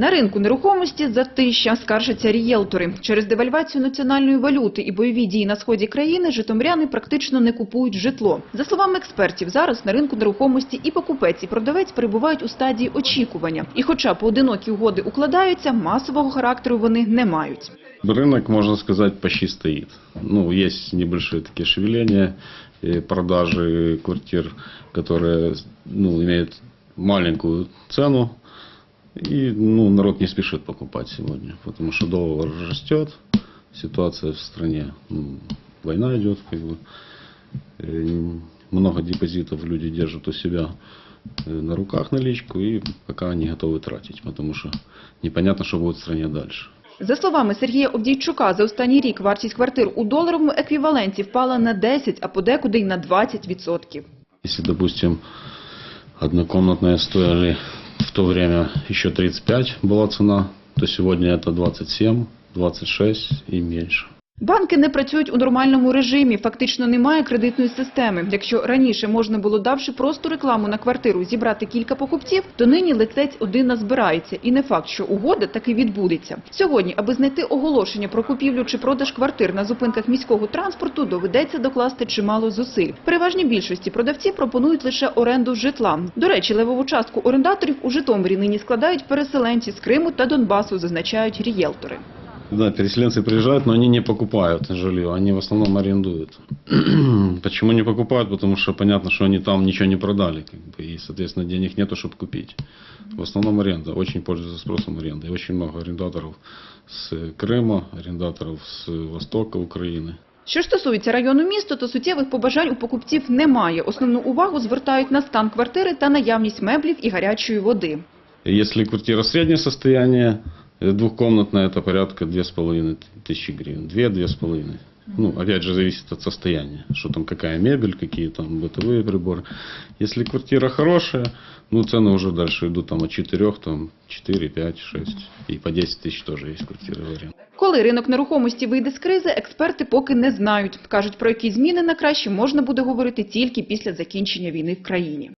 На ринку нерухомості затища скаржаться рієлтори. Через девальвацію національної валюти і бойові дії на сході країни житомиряни практично не купують житло. За словами експертів, зараз на ринку нерухомості і покупець, і продавець перебувають у стадії очікування. І хоча поодинокі угоди укладаються, масового характеру вони не мають. Рынок, можно сказать, почти стоит. Ну, есть небольшие такие шевеления, э, продажи квартир, которые ну, имеют маленькую цену. И ну, народ не спешит покупать сегодня, потому что доллар растет, ситуация в стране, ну, война идет, как бы. Э, много депозитов люди держат у себя э, на руках наличку и пока не готовы тратить, потому что непонятно, что будет в стране дальше. За словами Сергія Овдійчука, за останній рік вартість квартир у доларовому еквіваленті впала на 10, а подекуди й на 20%. Если, допустим, однокомнатная стоили в то время еще 35 была цена, то сегодня это 27, 26 и меньше. Банки не працюють у нормальному режимі, фактично немає кредитної системи. Якщо раніше можна було, давши просто рекламу на квартиру, зібрати кілька покупців, то нині лицець один назбирається. І не факт, що угода таки відбудеться. Сьогодні, аби знайти оголошення про купівлю чи продаж квартир на зупинках міського транспорту, доведеться докласти чимало зусиль. Переважній більшості продавці пропонують лише оренду житла. До речі, левову частку орендаторів у Житомирі нині складають переселенці з Криму та Донбасу, зазначають рієлтори. Да, переселенцы приезжают, но они не покупают жилье, они в основном арендуют. Почему не покупают? Потому что понятно, что они там ничего не продали, как бы, и, соответственно, денег нету, чтобы купить. В основном аренда, очень пользуется спросом аренда. И очень много арендаторов с Крыма, арендаторов с востока Украины. Що ж стосується району міста, то суттєвих побажань у покупців немає. Основну увагу звертають на стан квартири та наявність меблів і гарячої води. Если квартира среднее состояние, э, двухкомнатная, это порядка 2,5 тысячи гривен. 2-2,5. Ну, опять же, зависит от состояния, что там, какая мебель, какие там бытовые приборы. Если квартира хорошая, ну, цены уже дальше идут там от 4, там, 4, 5, 6. И по 10 тысяч тоже есть квартиры в аренду. Коли ринок нерухомості вийде з кризи, експерти поки не знають. Кажуть, про які зміни на краще можна буде говорити тільки після закінчення війни в країні.